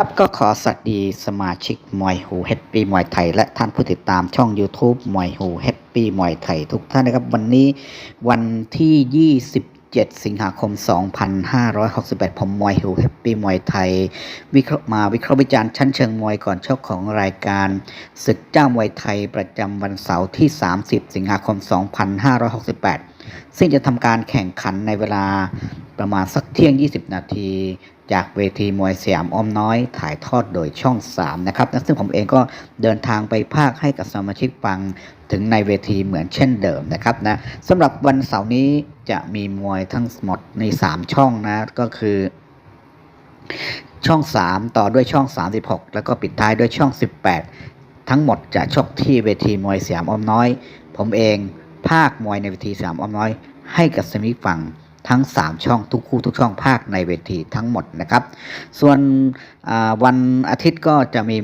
ครับก็ขอสวัสดีสมาชิกมวยหูเฮปปี้มวยไทย และท่านผู้ติดตามช่อง YouTube มวยหูเฮปปี้มวยไทยทุกท่านนะครับ วันนี้วันที่ 27 สิงหาคม 2568 ผมมวยหูเฮปปี้มวยไทย วิเคราะห์มาวิเคราะห์วิจารณ์ชั้นเชิงมวยก่อนชกของรายการศึกเจ้ามวยไทยประจำวันเสาร์ที่ 30 สิงหาคม 2568 ซึ่งจะทำการแข่งขันในเวลาประมาณสักเที่ยง 20 นาที จากเวทีมวยสยามอ้อมน้อย ถ่ายทอดโดยช่อง 3 นะครับซึ่งผมเองก็เดินทางไปภาคให้กับสมาชิกฟังถึงในเวทีเหมือนเช่นเดิมนะครับนะสำหรับวันเสาร์นี้จะมีมวยทั้งหมดใน 3 ช่องนะก็คือช่อง 3 ต่อด้วยช่อง 36 แล้วก็ปิดท้ายด้วยช่อง 18 ทั้งหมดจะชกที่เวทีมวยสยามอ้อมน้อย ผมเองภาคมวยในเวทีสยามอ้อมน้อย ให้กับสมิฟัง ทั้ง 3 ช่องทุกคู่ทุกช่องภาคในเวทีทั้งหมดนะครับ ส่วนวันอาทิตย์ก็จะมี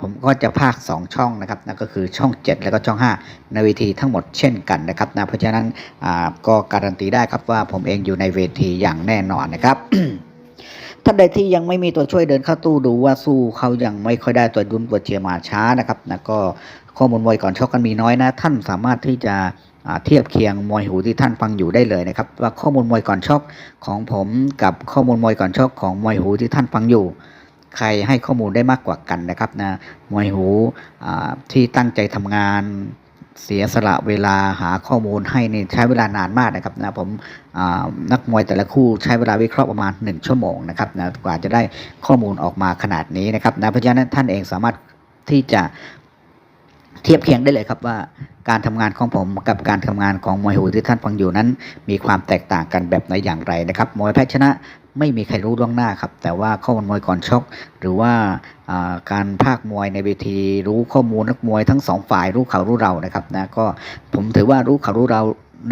ผมก็จะภาค 2 ช่องนะครับนั่นก็คือช่อง 7 แล้วก็ช่อง 5 ในเวทีทั้งหมดเช่นกันนะครับนะเพราะฉะนั้นก็การันตีได้ครับว่าผมเองอยู่ในเวทีอย่างแน่นอนนะครับท่านใดที่ยังไม่มีตัวช่วยเดินเข้าตู้ดูว่าสู้เขายังไม่ค่อยได้ตัวดุนตัวเชียร์มาช้านะครับนะก็ ข้อมูลมวยก่อนชกกันมีน้อยนะ ท่านสามารถที่จะเทียบเคียงมวยหูที่ท่านฟังอยู่ได้เลยนะครับ ว่าข้อมูลมวยก่อนชกของผมกับข้อมูลมวยก่อนชกของมวยหูที่ท่านฟังอยู่ ใครให้ข้อมูลได้มากกว่ากันนะครับนะมวยหูที่ตั้งใจทำงานเสียสละเวลาหาข้อมูลให้นี่ใช้เวลานานมากนะครับนะผมนักมวยแต่ละคู่ใช้เวลาวิเคราะห์ประมาณ 1 ชั่วโมงนะครับนะกว่าจะได้ข้อมูลออกมาขนาดนี้นะครับนะเพราะฉะนั้นท่านเองสามารถที่จะ เทียบเคียงได้เลยครับว่าการทำงานของผมกับการทำงานของมวยหูที่ท่านฟังอยู่นั้น มีความแตกต่างกันแบบไหนอย่างไรนะครับมวยแพ้ชนะไม่มีใครรู้ล่วงหน้าครับ แต่ว่าข้อมูลมวยก่อนชก หรือว่าอ่าการภาคมวยในเวที รู้ข้อมูลนักมวยทั้งสองฝ่ายรู้เขารู้เรานะครับนะก็ผมถือว่ารู้เขารู้เรา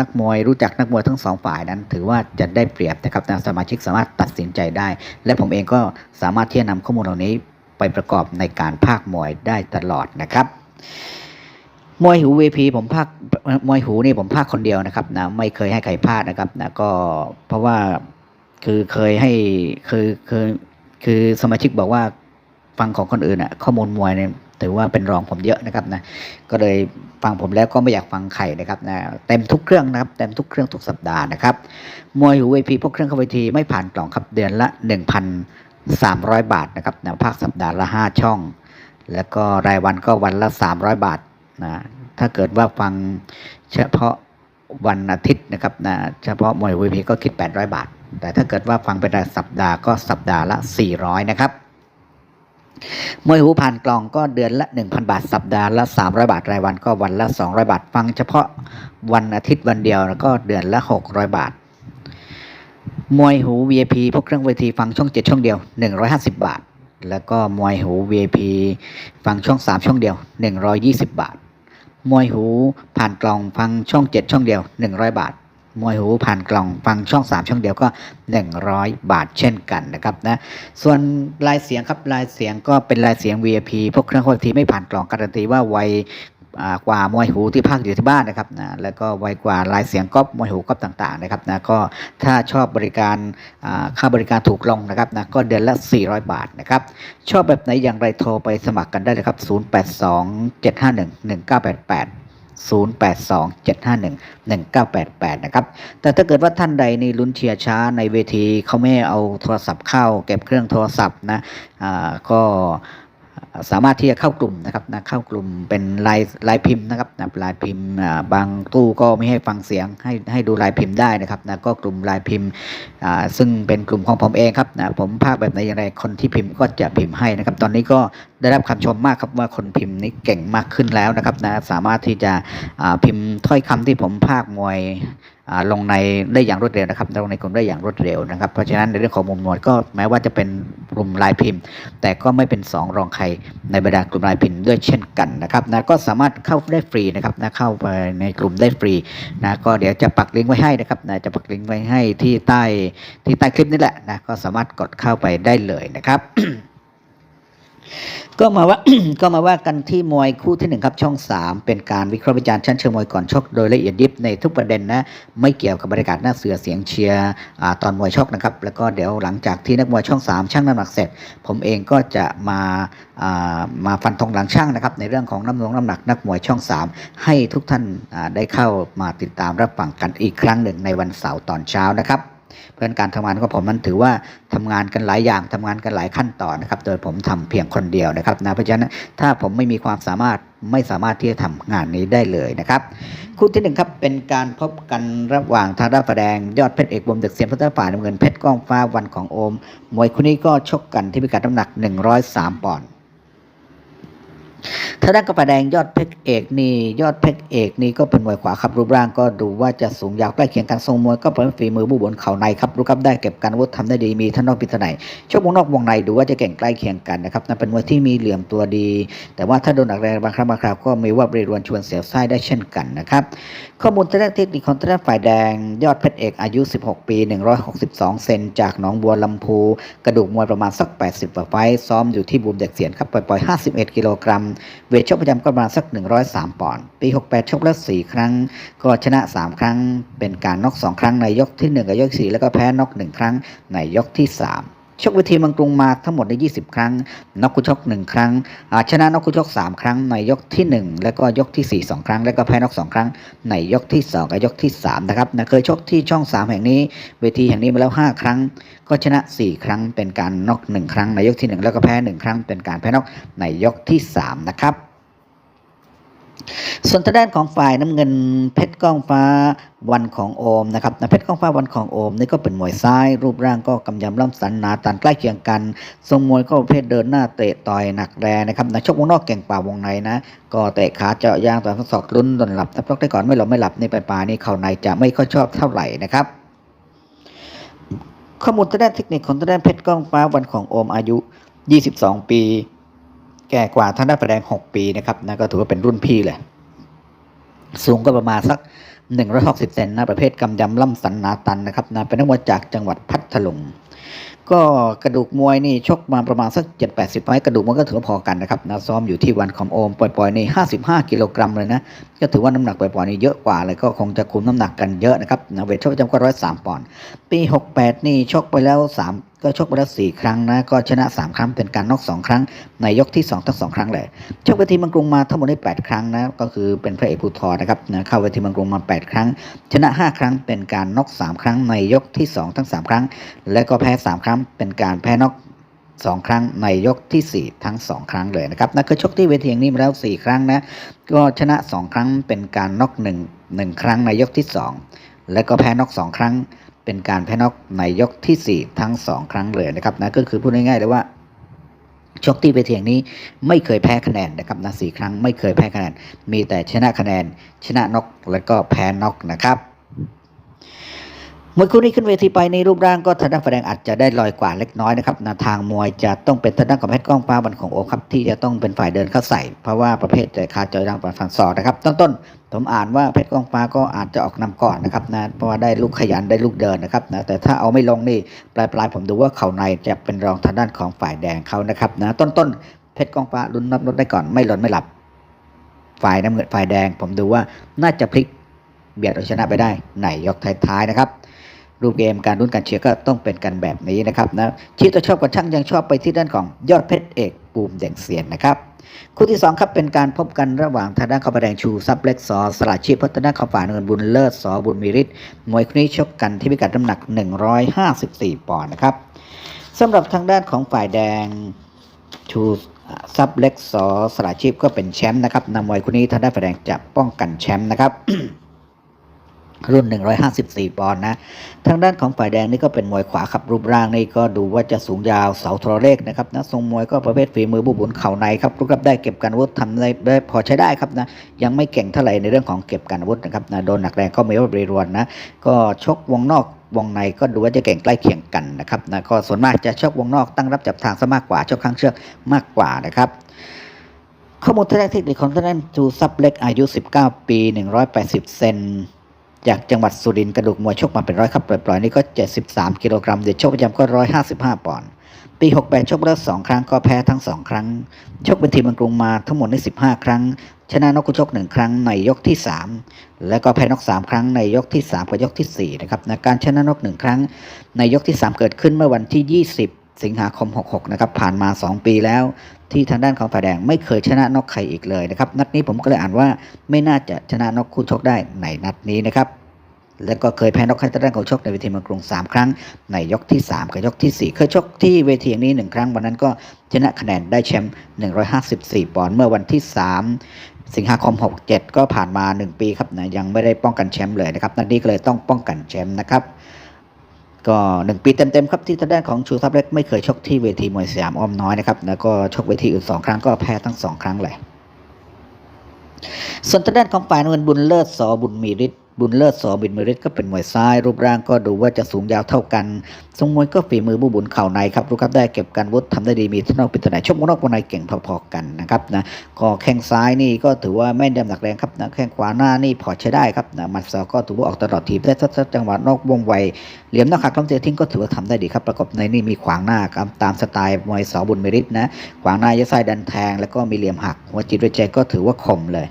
นักมวยรู้จักนักมวยทั้งสองฝ่ายนั้น ถือว่าจะได้เปรียบนะครับนะสมาชิกสามารถตัดสินใจได้ และผมเองก็สามารถที่จะนำข้อมูลเหล่านี้ไปประกอบในการภาคมวยได้ตลอดนะครับ มวยหูเวพีผมภาคมวยหูนี่ผมภาคคนเดียวนะครับนะไม่เคยให้ใครพากนะครับนะก็เพราะว่าคือเคยให้คือคือคือสมาชิกบอกว่าฟังของคนอื่นอะข้อมูลมวยเนี่ยถือว่าเป็นรองผมเยอะนะครับนะก็เลยฟังผมแล้วก็ไม่อยากฟังใครนะครับนะเต็มทุกเครื่องนะครับเต็มทุกเครื่องทุกสัปดาห์นะครับมวยหูเวพีพวกเครื่องเข้าเวทีไม่ผ่านกล่องครับเดือนละ 1,300 บาทนะครับนะภาคสัปดาห์ละ 5 ช่อง แล้วก็รายวันก็วันละ 300 บาทนะถ้าเกิดว่าฟังเฉพาะวันอาทิตย์นะครับนะเฉพาะมวยวีพีก็คิด 800 บาท แต่ถ้าเกิดว่าฟังเป็นรายสัปดาห์ก็สัปดาห์ละ 400 นะครับมวยหูผ่านกล่องก็เดือนละ 1,000 บาท สัปดาห์ละ 300 บาท รายวันก็วันละ 200 บาท ฟังเฉพาะวันอาทิตย์วันเดียวแล้วก็เดือนละ 600 บาท มวยหู VIP พวกเครื่องเวทีฟังช่อง 7 ช่องเดียว 150 บาท แล้วก็มวยหู VIP ฟังช่อง 3 ช่องเดียว 120 บาท มวยหูผ่านกล่องฟังช่อง 7 ช่องเดียว 100 บาท มวยหูผ่านกล่องฟังช่อง 3 ช่องเดียวก็ 100 บาทเช่นกันนะครับนะส่วนลายเสียงครับลายเสียงก็เป็นลายเสียง VIP พวกเครื่องโคตรทีไม่ผ่านกล่องการันตีว่าไว กว่ามวยหูที่ภาคอยู่ที่บ้านนะครับนะแล้วก็ไวกว่าลายเสียงก๊อปมวยหูก๊อปต่างๆนะครับนะก็ถ้าชอบบริการอ่าค่าบริการถูกลงนะครับนะก็เดือนละ 400 บาทนะครับชอบแบบไหนอย่างไรโทรไปสมัครกันได้เลยครับ 0827511988 0827511988 นะครับ แต่ถ้าเกิดว่าท่านใดในลุ้นเชียร์ช้าในเวทีเขาไม่เอาโทรศัพท์เข้า เก็บเครื่องโทรศัพท์นะ อ่า ก็ สามารถที่จะเข้ากลุ่มนะครับนะเข้ากลุ่มเป็นลายลายพิมพ์นะครับนะลายพิมพ์บางตู้ก็ไม่ให้ฟังเสียงให้ให้ดูลายพิมพ์ได้นะครับนะก็กลุ่มลายพิมพ์ซึ่งเป็นกลุ่มของผมเองครับนะผมภาคแบบไหนอย่างไรคนที่พิมพ์ก็จะพิมพ์ให้นะครับ ตอนนี้ก็ได้รับคำชมมากครับว่าคนพิมพ์นี้เก่งมากขึ้นแล้วนะครับนะสามารถที่จะพิมพ์ถ้อยคำที่ผมภาคมวย ลงในได้อย่างรวดเร็วนะครับลงในกลุ่มได้อย่างรวดเร็วนะครับ เพราะฉะนั้นในเรื่องของมุมมวยก็แม้ว่าจะเป็นกลุ่มลายพิมพ์ แต่ก็ไม่เป็นสองรองใครในบรรดากลุ่มลายพิมพ์ด้วยเช่นกันนะครับนะก็สามารถเข้าได้ฟรีนะครับนะเข้าไปในกลุ่มได้ฟรีนะก็เดี๋ยวจะปักลิงก์ไว้ให้นะครับนะจะปักลิงก์ไว้ให้ที่ใต้ที่ใต้คลิปนี่แหละนะก็สามารถกดเข้าไปได้เลยนะครับ ก็มาว่าก็มาว่ากันที่มวยคู่ที่หนึ่งครับช่อง 3 เป็นการวิเคราะห์วิจารณ์ชั้นเชิงมวยก่อนชกโดยละเอียดยิบในทุกประเด็นนะไม่เกี่ยวกับบรรยากาศหน้าเสือเสียงเชียร์ตอนมวยชกนะครับ แล้วก็เดี๋ยวหลังจากที่นักมวยช่อง 3ช่างน้ำหนักเสร็จ ผมเองก็จะมามาฟันธงหลังช่างนะครับ ในเรื่องของน้ำหนักน้ำหนักนักมวยช่อง 3 ให้ทุกท่านได้เข้ามาติดตามรับฟังกันอีกครั้งหนึ่งในวันเสาร์ตอนเช้านะครับ เพราะฉะนั้นการทำงานของผมนั้นถือว่าทำงานกันหลายอย่างทำงานกันหลายขั้นตอนนะครับ โดยผมทำเพียงคนเดียวนะครับนะเพราะฉะนั้นถ้าผมไม่มีความสามารถไม่สามารถที่จะทำงานนี้ได้เลยนะครับ คู่ที่หนึ่งครับเป็นการพบกันระหว่างทางด้านฝ่ายแดงยอดเพชรเอกบวมเด็กเสียนพัฒนาฝ่ายน้ำเงินเพชรก้องฟ้าวันของโอมมวยคู่นี้ก็ชกกันที่พิกัดน้ำหนัก 103ปอนด์ ถ้าด้านกระปาแดงยอดเพชรเอกนี่ยอดเพชรเอกนี่ก็เป็นมวยขวาครับรูปร่างก็ดูว่าจะสูงยาวใกล้เคียงกันทรงมวยก็เป็นฝีมือบูบนเข่าในครับรู้ครับได้เก็บการวุธทำได้ดีมีท่านนอกพิษไหนชกวงวงนอกวงในดูว่าจะเก่งใกล้เคียงกันนะครับนั่นเป็นมวยที่มีเหลี่ยมตัวดี แต่ว่าถ้าโดนหนักแรงบางครั้งบางคราวก็มีว่าบริรวนชวนเสียวไส้ได้เช่นกันนะครับข้อมูลทางด้านเทคนิคของทางด้านฝ่ายแดง ยอดเพชรเอกอายุ 16 ปี 162 เซนจากหนองบัวลำพู กระดูกมวยประมาณสัก 80กว่าไฟต์ซ้อมอยู่ที่บูมเด็กเสียนครับปล่อยๆ51 กิโลกรัมเวทชกประจำก็ประมาณสัก 103 ปอนด์ ปี 68 ชกแล้ว4ครั้ง ก็ชนะ 3 ครั้ง เป็นการน็อก2 ครั้งในยกที่ 1 กับยกที่4แล้วก็แพ้น็อก1ครั้งในยกที่ 3 ชกเวทีเมังกรุงมาทั้งหมดใน 20 ครั้งน็อกกุชก 1 ครั้งชนะน็อกกุชก 3 ครั้งในยกที่ 1 แล้วก็ยกที่ 4 2 ครั้ง แล้วก็แพ้นอก 2 ครั้ง ในยกที่ 2 กับยกที่ 3 นะครับนะเคยชกที่ช่อง 3 แห่งนี้ เวทีแห่งนี้มาแล้ว 5 ครั้ง ก็ชนะ 4 ครั้งเป็นการน็อก 1 ครั้งในยกที่ 1 แล้วก็แพ้ 1 ครั้งเป็นการแพ้นอกในยกที่ 3 นะครับ ส่วนทางด้านของฝ่ายน้ำเงินเพชรก้องฟ้าวันของโอมนะครับนะเพชรก้องฟ้าวันของโอมนี่ก็เป็นมวยซ้าย รูปร่างก็กำยำล่ำสันหนาตันใกล้เคียงกัน ทรงมวยก็ประเภทเดินหน้าเตะต่อยหนักแรงนะครับนะชกวงนอกเก่งกว่าวงในนะ ก็เตะขาเจาะยางต่อยข้อศอกลุ้นจนหลับถ้าพลอกได้ก่อนไม่หลับไม่หลับนี่ไปปลานี่เข่าในจะไม่ค่อยชอบเท่าไหร่นะครับข้อมูลทางด้านเทคนิคของทางด้านเพชรก้องฟ้าวันของโอมอายุ 22 ปี แก่กว่าท่างด้านแสดง6ปีนะครับนะก็ถือว่าเป็นรุ่นพี่เลย สูงก็ประมาณสัก160เซนนะประเภทกำยำล่ำสันนาตันนะครับนะเป็นนักมวยจากจังหวัดพัทลุงก็กระดูกมวยนี่ชกมาประมาณสัก7-80ไฟกระดูกมันก็ถือว่าพอกันนะครับนะซ้อมอยู่ที่วันคอมโอมปล่อยๆนี่55กิโลกรัมเลยนะก็ถือว่าน้ำหนักปล่อยๆนี่เยอะกว่าเลยก็คงจะคุมน้ำหนักกันเยอะนะครับนะเวทชกประจำก็103ปอนด์ปี68นี่ชกไปแล้ว3 ก็ชกไปแล้ว4ครั้งนะก็ชนะ3ครั้งเป็นการน็อก2ครั้ง ในยกที่2ทั้ง2ครั้งเลยชกเวทีเมังกรุงมาทั้งหมดได้8ครั้งนะก็คือเป็นพระเอกภูทรนะครับนะเข้าเวทีเมังกรุงมา8ครั้ง ชนะ5ครั้งเป็นการน็อก3ครั้งในยกที่2ทั้ง3ครั้ง และก็แพ้3ครั้งเป็นการแพ้น็อกสองครั้งในยกที่ 4 ทั้ง 2 ครั้งเลยนะครับนั่นคือชกที่เวทีแห่งนี้มาแล้ว 4 ครั้งนะ ก็ชนะ 2 ครั้งเป็นการน็อก1 1 ครั้งในยกที่ 2 และก็แพ้น็อก2 ครั้ง เป็นการแพ้น็อกในยกที่ 4 ทั้ง 2 ครั้งเลยนะครับนะก็คือพูดง่ายๆเลยว่าชกที่ไปเทียงนี้ไม่เคยแพ้คะแนนนะครับนะสี่ครั้งไม่เคยแพ้คะแนน มีแต่ชนะคะแนน ชนะน็อกแล้วก็แพ้น็อกนะครับ มวยคู่นี้ขึ้นเวทีไปในรูปร่างก็ทางด้านฝ่ายแดงอาจจะได้ลอยกว่าเล็กน้อยนะครับนะทางมวยจะต้องเป็นทางด้านของเพชรก้องฟ้าวันของโอครับที่จะต้องเป็นฝ่ายเดินเข้าใส่ เพราะว่าประเภทแต่ขาจอยดังปันฟันศอกนะครับต้นต้นผมอ่านว่าเพชรก้องฟ้าก็อาจจะออกนำก่อนนะครับนะเพราะว่าได้ลูกขยันได้ลูกเดินนะครับนะแต่ถ้าเอาไม่ลงนี่ปลายปลายผมดูว่าเข่าในจะเป็นรองทางด้านของฝ่ายแดงเขานะครับนะต้นต้นเพชรก้องฟ้าลุ้นนับรถได้ก่อนไม่หล่นไม่หลับฝ่ายน้ำเงินฝ่ายแดง ผมดูว่าน่าจะพลิก เบียดเอาชนะไปได้ในยกท้ายๆนะครับ รูปเกมการรุ่นการเชียร์ก็ต้องเป็นกันแบบนี้นะครับนะชีตัวชอบกับช่างยังชอบไปที่ด้านของยอดเพชรเอกปูมเด่งเสียนนะครับคู่ที่ 2 ครับ เป็นการพบกันระหว่างทางด้านข้าวแดงชูซับเล็กสอสละชีพพัฒนาข้าวฝ่ายเงินบุญเลิศสอบุญมีฤทธิ์มวยคู่นี้ชกกันที่พิกัดน้ำหนัก 154 ปอนด์นะครับสำหรับทางด้านของฝ่ายแดงชูซับเล็กสอสละชีพก็เป็นแชมป์นะครับนำมวยคู่นี้ทางด้านฝ่ายแดงจะป้องกันแชมป์นะครับ รุ่น 154 ปอนด์นะ ทางด้านของฝ่ายแดงนี่ก็เป็นมวยขวาขับรูปร่างนี่ก็ดูว่าจะสูงยาวเสาโทรเลขนะครับนะทรงมวยก็ประเภทฝีมือบุบุนเข่าในครับรูปรับได้เก็บการวุธทำได้พอใช้ได้ครับนะยังไม่เก่งเท่าไหร่ในเรื่องของเก็บการวุธนะครับนะโดนหนักแรงก็ไม่ว่าบริรวนนะก็ชกวงนอกวงในก็ดูว่าจะเก่งใกล้เคียงกันนะครับนะก็ส่วนมากจะชกวงนอกตั้งรับจับทางซะมากกว่าชกข้างเชือกมากกว่านะครับข้อมูลทางด้านเทคนิคของทางด้านจูซับเล็กอายุ 19 ปี 180 เซน จากจังหวัดสุรินทร์กระดูกมวยชกมาเป็นร้อยครับปล่อยๆนี่ก็ 73 กิโลกรัมเดี๋ยวชกประจำก็ 155 ปอนด์ปี 68 ชกแล้ว2ครั้งก็แพ้ทั้ง 2 ครั้ง ชกเป็นทีมเมืองกรุงมาทั้งหมดใน15 ครั้ง ชนะนกกุชก 1 ครั้งในยกที่ 3 และก็แพ้นก 3 ครั้งในยกที่ 3 กับยกทีสี่ 4 นะครับในการชนะนก 1 ครั้ง ในยกที่ 3 เกิดขึ้นเมื่อวันที่ 20 สิงหาคม 66 นะครับผ่านมา 2 ปีแล้ว ที่ทางด้านของฝ่ายแดงไม่เคยชนะนกใครอีกเลยนะครับ นัดนี้ผมก็เลยอ่านว่าไม่น่าจะชนะนกคู่ชกได้ในนัดนี้นะครับแล้วก็เคยแพ้นกให้ทางด้านของชกในเวทีเมืองกรุง 3 ครั้ง ในยกที่ 3 กับยกทีสี่ 4 เคยชกที่เวทีอย่างนี้ 1 ครั้ง วันนั้นก็ชนะคะแนนได้แชมป์ 154 ปอนด์เมื่อวันที่ 3 สิงหาคม 67 ก็ผ่านมา 1 ปีครับนะยังไม่ได้ป้องกันแชมป์เลยนะครับนัดนี้ก็เลยต้องป้องกันแชมป์นะครับ ก็1ปีเต็มๆครับที่ทางด้านของชูทัพเล็กไม่เคยชกที่เวทีมวยสยามอ้อมน้อยนะครับแล้วก็ชกเวทีอื่น2ครั้งก็แพ้ทั้ง2ครั้งเลยส่วนทางด้านของฝ่ายน้ำเงินบุญเลิศสอบุญมีฤทธิ์ บุญเลิศสอบุญมีฤทธิ์ก็เป็นมวยซ้าย รูปร่างก็ดูว่าจะสูงยาวเท่ากันทรงมวยก็ฝีมือบูบุญเข่าในครับรู้ครับได้เก็บการวุฒิทำได้ดีมีทนอกปิดไหนชกมนอกวงในเก่งพอๆกันนะครับนะก็แข้งซ้ายนี่ก็ถือว่าแม่นยำหนักแรงครับนะแข้งขวาหน้านี่พอใช้ได้ครับนะมัดศอกก็ถือว่าออกตลอดทีมได้ทัดจังหวะนอกวงไวเหลี่ยมน้าขาล้ำเตะทิ้งก็ถือว่าทำได้ดีครับประกอบในนี่มีขวางหน้าครับตามสไตล์มวยสอบุญมีฤทธิ์นะขวางหน้ายัดไส้ดันแทง แล้วก็มีเหลี่ยมหักหัวจิตหัวใจก็ถือว่าคมเลย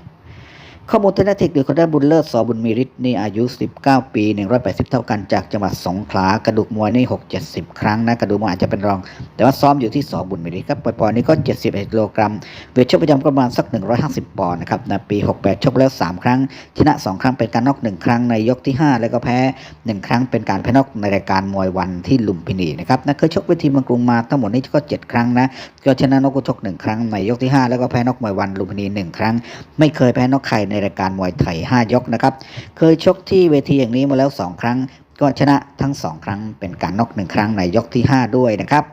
ข้อมูลทางด้านเทคนิคของด้บุญเลิศสอบุญมีฤทธิ์นี่อายุ 19 ปี 180 เท่ากันจากจังหวัดสงขลากระดูกมวยนี่6 70 ครั้งนะกระดูกมวยอาจจะเป็นรอง แต่ว่าซ้อมอยู่ที่สอบุญมีฤทธิ์ครับปอยๆนี่ก็ 71กิโลกรัมเวทชกประจำประมาณสัก 150 ปอนด์นะครับในปี 68 ชกแล้ว 3 ครั้ง ชนะ 2 ครั้งเป็นการน็อก 1 ครั้งในยกที่ 5 แล้วก็แพ้ 1 ครั้งเป็นการแพ้น็อกในรายการมวยวันที่ลุมพินีนะครับนะเคยชกเวทีเมืองกรุงมาทั้งหมดนี่ก็ 7 ครั้งนะก็ชนะนกกุชก1ครั้งในยกที่ 5 แล้วก็แพ้น็อกมวยวันลุมพินี 1 ครั้ง ไม่เคยแพ้น็อกใครในรายการมวยไทย 5 ยกนะครับ เคยชกที่เวทีอย่างนี้มาแล้ว 2 ครั้ง ก็ชนะทั้ง 2 ครั้งเป็นการน็อก1ครั้งในยกที่ 5 ด้วยนะครับ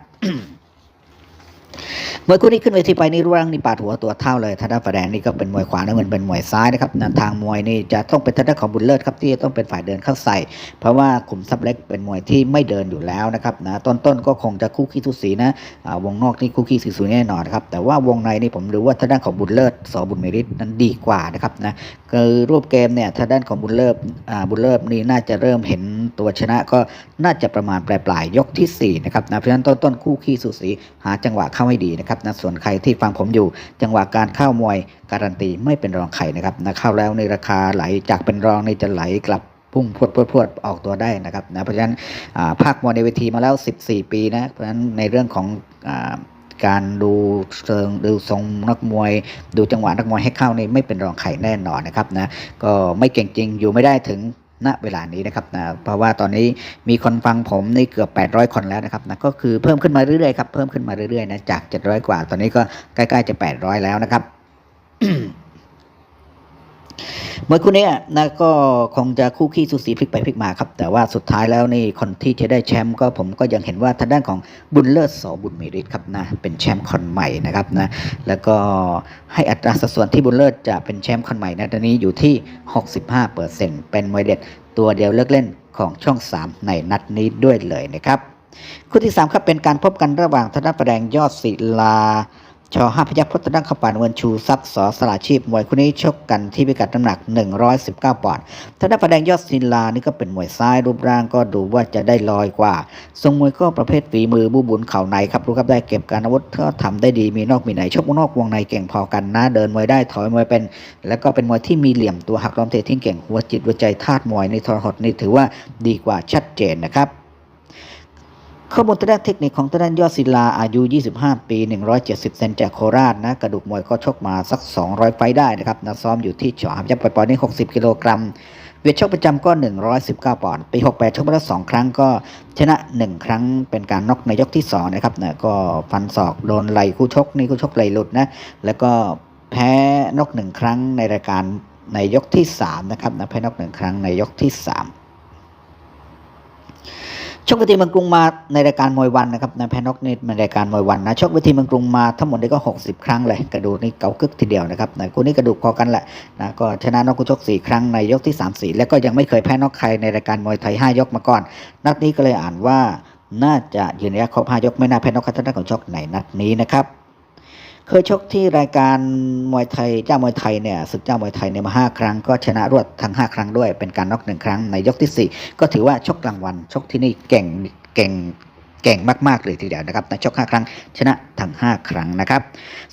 มวยคู่นี้ขึ้นเวทีไปนี่รูปร่างนี่ปาดหัวตัวเท่าเลยทางด้านฝ่ายแดงนี่ก็เป็นมวยขวาน้ำเงินเป็นมวยซ้ายนะครับนันทางมวยนี่จะต้องเป็นทางด้านของบุญเลิศครับที่จะต้องเป็นฝ่ายเดินเข้าใส่ เพราะว่าขุมทรัพย์เล็กเป็นมวยที่ไม่เดินอยู่แล้วนะครับนะต้นๆก็คงจะคู่ขี้ทุสีนะวงนอกนี่คู่ขี้สูสีแน่นอนครับแต่ว่าวงในนี่ผมดูว่าทางด้านของบุญเลิศสอบุญเมริตนั้นดีกว่านะครับนะคือรูปเกมเนี่ยทางด้านของบุญเลิศอ่าบุญเลิศนี่น่าจะเริ่มเห็นตัวชนะก็น่าจะประมาณปลายๆยกที่สี่นะครับนะเพราะฉะนั้นต้นๆคู่ขี้สูสีหาจังหวะเข้าให้ดีนะครับนะส่วนใครที่ฟังผมอยู่ จังหวะการเข้ามวยการันตีไม่เป็นรองใครนะครับนะเข้าแล้วในราคาไหลจากเป็นรองในจะไหลกลับพุ่งพรวดพรวดพวดออกตัวได้นะครับนะเพราะฉะนั้นอ่าภาคมวยในเวทีมาแล้ว 14 ปีนะเพราะฉะนั้นในเรื่องของอาการดูเชิงดูทรงนักมวย ดูจังหวะนักมวยให้เข้านี่ไม่เป็นรองใครแน่นอนนะครับนะก็ไม่เก่งจริงอยู่ไม่ได้ถึง ณเวลานี้นะครับนะเพราะว่าตอนนี้มีคนฟังผมในเกือบ 800 คนแล้วนะครับนะก็คือเพิ่มขึ้นมาเรื่อยๆครับเพิ่มขึ้นมาเรื่อยๆนะจาก 700 กว่า ตอนนี้ก็ใกล้ๆจะ 800 แล้วนะครับ มวยคู่นี้นะก็คงจะคู่ขี้สูสีพลิกไปพลิกมาครับ แต่ว่าสุดท้ายแล้วนี่คนที่จะได้แชมป์ก็ผมก็ยังเห็นว่าทางด้านของบุญเลิศสอบุญมีฤทธิ์ครับนะเป็นแชมป์คนใหม่นะครับนะแล้วก็ให้อัตราสัดส่วนที่บุญเลิศจะเป็นแชมป์คนใหม่นะตอนนี้อยู่ที่ 65เปอร์เซ็นต์เป็นมวยเด็ดตัวเดียวเลิกเล่นของช่อง 3 ในนัดนี้ด้วยเลยนะครับ คู่ที่ 3 ครับเป็นการพบกันระหว่างธนานประแดงยอดศิลา ชอห้าพยัคฆ์พจน์ดังขปานเวินชูทรัพย์สอสลาชีพมวยคู่นี้ชกกันที่พิกัดน้ำหนัก 119ปอนด์ทางด้านประแดงยอดศิลานี่ก็เป็นมวยซ้ายรูปร่างก็ดูว่าจะได้ลอยกว่า ทรงมวยก็ประเภทฝีมือบูบุญเข่าในครับรู้ครับได้เก็บการอาวุธก็ทำได้ดีมีนอกมีไหนชกนอกวงในเก่งพอกันนะ เดินมวยได้ถอยมวยเป็น แล้วก็เป็นมวยที่มีเหลี่ยมตัวหักล้อมเตะทิ้งเก่งหัวจิตหัวใจธาตุมวยในทรหดนี่ถือว่าดีกว่าชัดเจนนะครับ ข้อมูลทางด้านเทคนิคของทางด้านยอดศิลาอายุ 25 ปี 170 เซนจากโคราชนะ กระดูกมวยก็ชกมาสัก 200 ไฟได้นะครับนะซ้อมอยู่ที่ฉอหามยับปล่อยนี่60 กิโลกรัม เวทชกประจำก็ 119 ปอนด์ ปี 68 ชกมาแล้ว2ครั้งก็ชนะ 1 ครั้งเป็นการน็อกในยกที่ 2 นะครับนะก็ฟันศอกโดนไหลคู่ชกนี่คู่ชกไหลหลุดนะ แล้วก็แพ้นอก1ครั้งในรายการในยกที่ 3 นะครับนะแพ้นอก1ครั้งในยกที่ 3 ชกเวทีเมืองกรุงมาในรายการมวยวันนะครับในแพนอกนี่ในรายการมวยวันนะชกเวทีเมืองกรุงมาทั้งหมดนี้ก็ 60 ครั้งเลยกระดูกนี่เก่ากึกทีเดียวนะครับในคู่นี้กระดูกพอกันแหละนะก็ชนะนอกคู่ชก4ครั้งในยกที่3 4แล้วก็ยังไม่เคยแพ้นอกใครในรายการมวยไทย 5 ยกมาก่อน นัดนี้ก็เลยอ่านว่าน่าจะยืนระยะครบ5ยกไม่น่าแพ้นอกคัตนาของชกในนัดนี้นะครับ เคยชกที่รายการมวยไทยเจ้ามวยไทยเนี่ยศึกเจ้ามวยไทยเนี่ยมาห้าครั้งก็ชนะรวดทั้ง5ครั้งด้วยเป็นการน็อกหนึ่งครั้งในยกที่4ก็ถือว่าชกรางวัลชกที่นี่เก่งเก่ง เก่งมากๆเลยทีเดียวนะครับนะชก5ครั้งชนะทั้ง 5 ครั้งนะครับ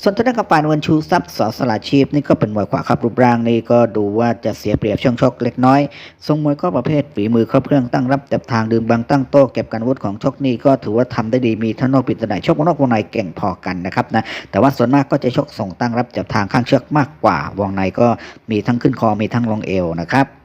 ส่วนทางด้านของปานวันชูทรัพย์สอสลาชีพนี่ก็เป็นมวยขวาครับรูปร่างนี่ก็ดูว่าจะเสียเปรียบช่วงชกเล็กน้อยทรงมวยก็ประเภทฝีมือครบเครื่องตั้งรับจับทางดื่มบางตั้งโต้เก็บการวุธของชกนี่ก็ถือว่าทำได้ดีมีทั้งนอกปิดตะไหนชกนอกวงในเก่งพอกันนะครับนะแต่ว่าส่วนมากก็จะชกส่งตั้งรับจับทางข้างเชือกมากกว่าวงในก็มีทั้งขึ้นคอมีทั้งลงเอวนะครับ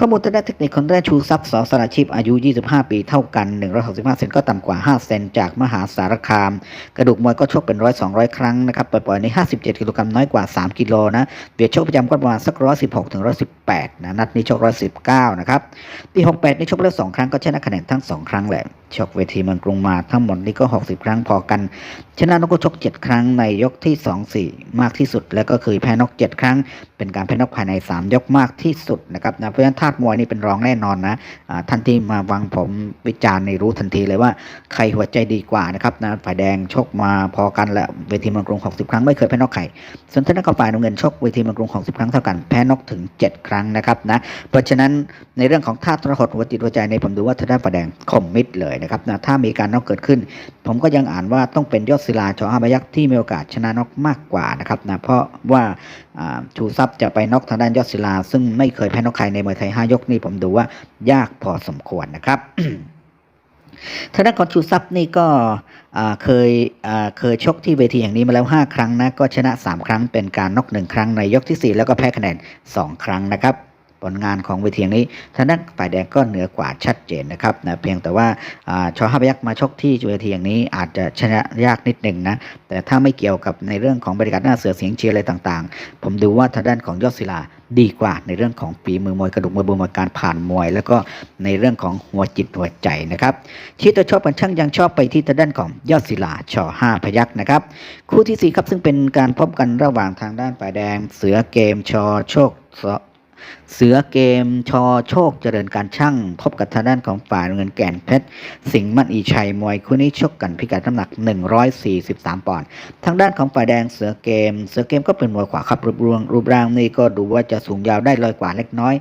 ข้อมูลทางด้านเทคนิคคนแรกชูทรัพย์สอสรชีพอายุ 25 ปีเท่ากัน 165 เซนก็ต่ำกว่า 5 เซนจากมหาสารคาม กระดูกมวยก็ชกเป็นร้อย200 ครั้งนะครับปล่อยๆใน 57 กิโลกรัมน้อยกว่า 3 กิโลนะเบียดชกประจำก็ประมาณสัก 116ถึง118 นะนัดนี้ชก 119 นะครับ ปี 68 นี่ชกแล้ว 2 ครั้งก็ชนะคะแนนทั้ง 2 ครั้งแหละชกเวทีเมืองกรุงมาทั้งหมดนี่ก็ 60 ครั้งพอกัน ชนะนกก็ชก 7 ครั้งในยกที่ 2 4 มากที่สุด แล้วก็เคยแพ้นก 7 ครั้ง เป็นการแพ้นกภายใน 3 ยกมากที่สุดนะครับนะเพราะฉะนั้นาตุมวยนี่เป็นรองแน่นอนนะท่านที่มาวังผมวิจารณ์ในรู้ทันทีเลยว่าใครหัวใจดีกว่านะครับนะฝ่ายแดงชกมาพอกันแหละเวทีเมืองกรุง 60 ครั้งไม่เคยแพ้นกใครส่วนทางด้านของฝ่ายน้ำเงินชกเวทีเมืองกรุง 60 ครั้งเท่ากันแพ้นกถึง 7 ครั้งนะครับนะเพราะฉะนั้นในเรื่องของธาตุทรหดหัวจิตหัวใจในผมดูว่าทางด้านฝ่ายแดงคมมิดเลยนะครับนะถ้ามีการนอกเกิดขึ้น ผมก็ยังอ่านว่าต้องเป็นยอดศิลาชออาบยักษ์ที่มีโอกาสชนะนกมากกว่านะครับนะเพราะว่าชูทรัพย์จะไปนอกทางด้านยอดศิลา ซึ่งไม่เคยแพ้นกใครในมวยไทย5ยกนี่ผมดูว่ายากพอสมควรนะครับทางด้านของชูทรัพย์นี่ก็เคยเคยชกที่เวทีอย่างนี้มาแล้ว 5 ครั้งนะ ก็ชนะ 3 ครั้งเป็นการนอก1ครั้งในยกทีสี่ 4 แล้วก็แพ้คะแนน 2 ครั้งนะครับ ผลงานของเวทียงนี้ทางด้านฝ่ายแดงก็เหนือกว่าชัดเจนนะครับนะเพียงแต่ว่าอชอห้าพยักมาชกที่เวทีอย่างนี้อาจจะชนะยากนิดหนึ่งนะแต่ถ้าไม่เกี่ยวกับในเรื่องของบริการหน้าเสือเสียงเชียร์อะไรต่างๆ ผมดูว่าทางด้านของยอดศิลาดีกว่าในเรื่องของฝีมือมวยกระดูกมวยบูมการผ่านมวย แล้วก็ในเรื่องของหัวจิตหัวใจนะครับที่ตัวชอบกันช่างยังชอบไปที่ทางด้านของยอดศิลาชอห้าพยักนะครับคู่ที่สี่ครับซึ่งเป็นการพบกันระหว่างทางด้านฝ่ายแดงเสือเกมชอโชค เสือเกมชอโชคเจริญการช่างพบกับทางด้านของฝ่ายเงินแก่นเพชร สิงห์มันอีชัยมวยคู่นี้ชกกันพิกัดน้ำหนัก 143 ปอนด์ทางด้านของฝ่ายแดงเสือเกม เสือเกมก็เป็นมวยขวาครับรูปร่างรูปร่างนี่ก็ดูว่าจะสูงยาวได้ลอยกว่าเล็กน้อย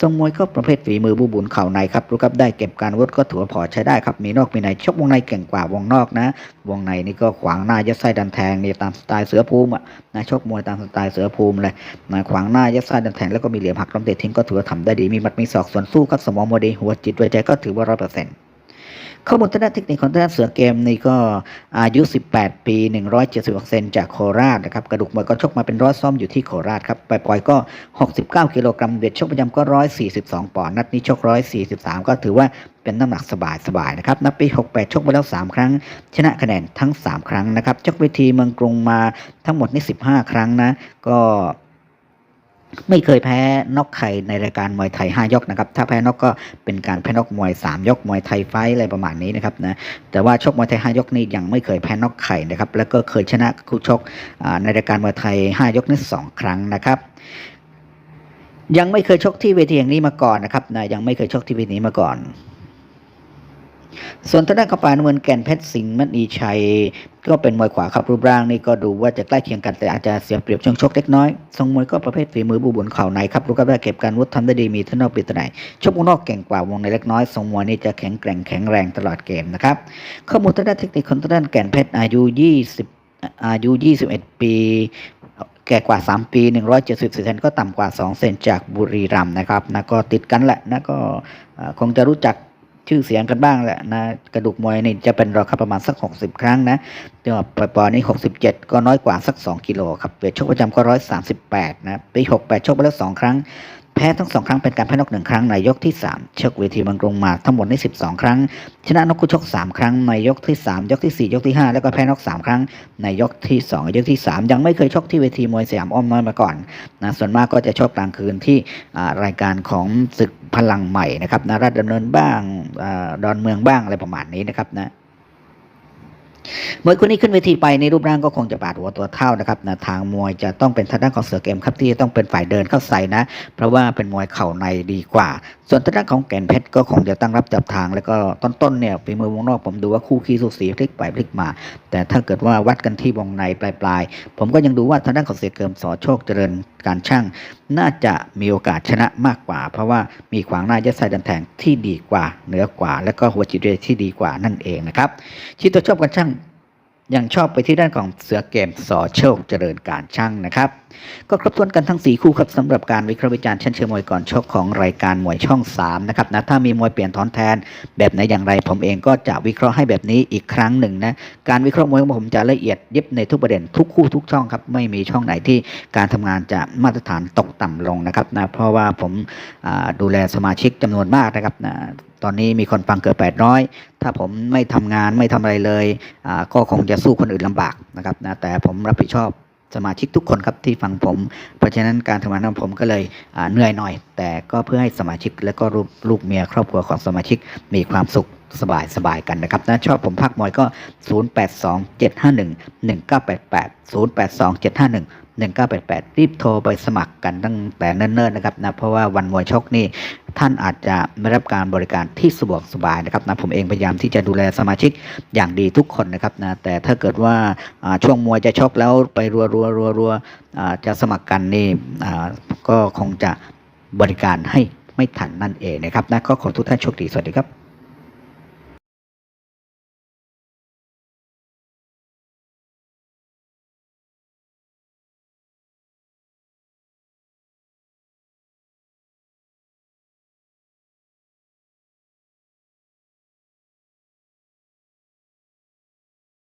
ทรงมวยก็ประเภทฝีมือบูบุญเข่าในครับรู้ครับได้เก็บการวดก็ถือว่าพอใช้ได้ครับมีนอกมีในชกวงในเก่งกว่าวงนอกนะ วงในนี่ก็ขวางหน้ายัดไส้ดันแทงนี่ตามสไตล์เสือภูมิอะนะชกมวยตามสไตล์เสือภูมิเลยนะขวางหน้ายัดไส้ดันแทงแล้วก็มีเหลี่ยมหักล้มเตะทิ้งก็ถือว่าทำได้ดีมีมัดมีศอกส่วนสู้ครับสมองโมดีหัวจิตหัวใจก็ถือว่าร้อยเปอร์เซ็นต์ ข้อมูลทางด้านเทคนิคของทางด้านเสือเกมนี่ก็อายุ 18 ปี 176เซนจากโคราชนะครับกระดูกมวยก็ชกมาเป็นร้อยซ่อมอยู่ที่โคราชครับปล่อยก็ 69 กิโลกรัมเวทชกประจำก็ 142 ปอนด์นัดนี้ชก 143 ก็ถือว่าเป็นน้ำหนักสบายๆนะครับนับปี 68 ชกไปแล้ว 3 ครั้ง ชนะคะแนนทั้ง 3 ครั้งนะครับชกเวทีเมืองกรุงมาทั้งหมดนี่15 ครั้งนะก็ ไม่เคยแพ้นอกใครในรายการมวยไทย 5 ยกนะครับ ถ้าแพ้นอกก็เป็นการแพ้นอกมวย 3 ยกมวยไทยไฟอะไรประมาณนี้นะครับนะ แต่ว่าชกมวยไทย 5 ยกนี่ยังไม่เคยแพ้นอกใครนะครับ แล้วก็เคยชนะคู่ชกในรายการมวยไทย 5 ยกนี่สองครั้งนะครับยังไม่เคยชกที่เวทีอย่างนี้มาก่อนนะครับนะยังไม่เคยชกที่เวทีนี้มาก่อน ส่วนทางด้านกระปานเมือนแก่นเพชรสิงห์มณีชัย ก็เป็นมวยขวาครับรูปร่างนี่ก็ดูว่าจะใกล้เคียงกันแต่อาจจะเสียเปรียบช่วงชกเล็กน้อยทรงมวยก็ประเภทฝีมือบูบุญเข่าในครับรู้ก็ได้เก็บการวุฒิทำได้ดีมีทั้งนอกปิดตไหนชกวงนอกเก่งกว่าวงในเล็กน้อยทรงมวยนี่จะแข็งแกร่งแข็งแรงตลอดเกมนะครับข้อมูลทางด้านเทคนิคของทางด้านแก่นเพชรอายุ 20 อายุ 21 ปีแก่กว่า 3 ปี 174เซนก็ต่ำกว่า 2 เซนจากบุรีรัมย์นะครับนะก็ติดกันแหละนะก็คงจะรู้จัก ชื่อเสียงกันบ้างแหละนะกระดูกมวยนี่จะเป็นราครับประมาณสัก 60 ครั้งนะแต่ว่าปล่อนี่67 ก็น้อยกว่าสัก 2 กิโลครับเวทชกประจำก็ 138 นะปี 68 ชกไปแล้ว 2 ครั้ง แพ้ทั้งสองครั้งเป็นการแพ้นอกหนึ่งครั้งในยกที่3ชกเวทีบางกรงมาทั้งหมดใน 12 ครั้ง ชนะนกคู่ชก 3 ครั้งในยกที่ 3 ยกทีสี่4 ยกที่ 5 แล้วก็แพ้นก3ครั้ง ในยกที่ 2 ยกที่ 3 ยังไม่เคยชกที่เวทีมวยสยามอ้อมน้อยมาก่อนนะส่วนมากก็จะชกกลางคืนที่รายการของศึกพลังใหม่นะครับนะราชดำเนินบ้างอดอนเมืองบ้างอะไรประมาณนี้นะครับนะ มวยคนนี้ขึ้นเวทีไปในรูปร่างก็คงจะบาดหัวตัวเท่านะครับนะทางมวยจะต้องเป็นทางด้านของเสือเกมครับที่จะต้องเป็นฝ่ายเดินเข้าใส่นะ เพราะว่าเป็นมวยเข่าในดีกว่า ส่วนทางด้านของแก่นเพชรก็คงจะตั้งรับจับทาง แล้วก็ต้นๆเนี่ยฝีมือวงนอกผมดูว่าคู่ขี้สูสีพลิกไปพลิกมา แต่ถ้าเกิดว่าวัดกันที่วงในปลายๆผมก็ยังดูว่าทางด้านของเสือเกมสอโชคเจริญการช่าง น่าจะมีโอกาสชนะมากกว่า เพราะว่ามีขวางหน้ายัดไส้ดันแทงที่ดีกว่า เหนือกว่า และก็หัวจิตวิทยาที่ดีกว่านั่นเองนะครับชิดตัวชอบการช่างยังชอบไปที่ด้านของเสือเกมสอโชคเจริญการช่างนะครับก็ครบถ้วนกันทั้ง 4 คู่ครับสำหรับการวิเคราะห์วิจารณ์ชั้นเชิงมวยก่อนชกของรายการมวยช่อง3นะครับนะถ้ามีมวยเปลี่ยนถอนแทน แบบไหนอย่างไรผมเองก็จะวิเคราะห์ให้แบบนี้อีกครั้งหนึ่งนะการวิเคราะห์มวยของผมจะละเอียดยิบในทุกประเด็นทุกคู่ทุกช่องครับไม่มีช่องไหนที่การทำงานจะมาตรฐานตกต่ำลงนะครับนะเพราะว่าผมดูแลสมาชิกจำนวนมากนะครับนะตอนนี้มีคนฟังเกือบ800 ถ้าผมไม่ทำงานไม่ทำอะไรเลย ก็คงจะสู้คนอื่นลำบากนะครับนะแต่ผมรับผิดชอบ สมาชิกทุกคนครับที่ฟังผม เพราะฉะนั้นการทำงานของผมก็เลยเหนื่อยหน่อย แต่ก็เพื่อให้สมาชิกและก็ลูกลูกเมียครอบครัวของสมาชิกมีความสุขสบายสบายกันนะครับนะชอบผมพักมวยก็ 0827511988 082751 1988 รีบโทรไปสมัครกันตั้งแต่เนิ่นๆนะครับนะเพราะว่าวันมวยชกนี่ท่านอาจจะไม่รับการบริการที่สะดวกสบายนะครับนะผมเองพยายามที่จะดูแลสมาชิกอย่างดีทุกคนนะครับนะแต่ถ้าเกิดว่าช่วงมวยจะชกแล้วไปรัวรัวรัวรัวๆจะสมัครกันนี่ก็คงจะบริการให้ไม่ทันนั่นเองนะครับนะก็ขอทุกท่านโชคดีสวัสดีครับ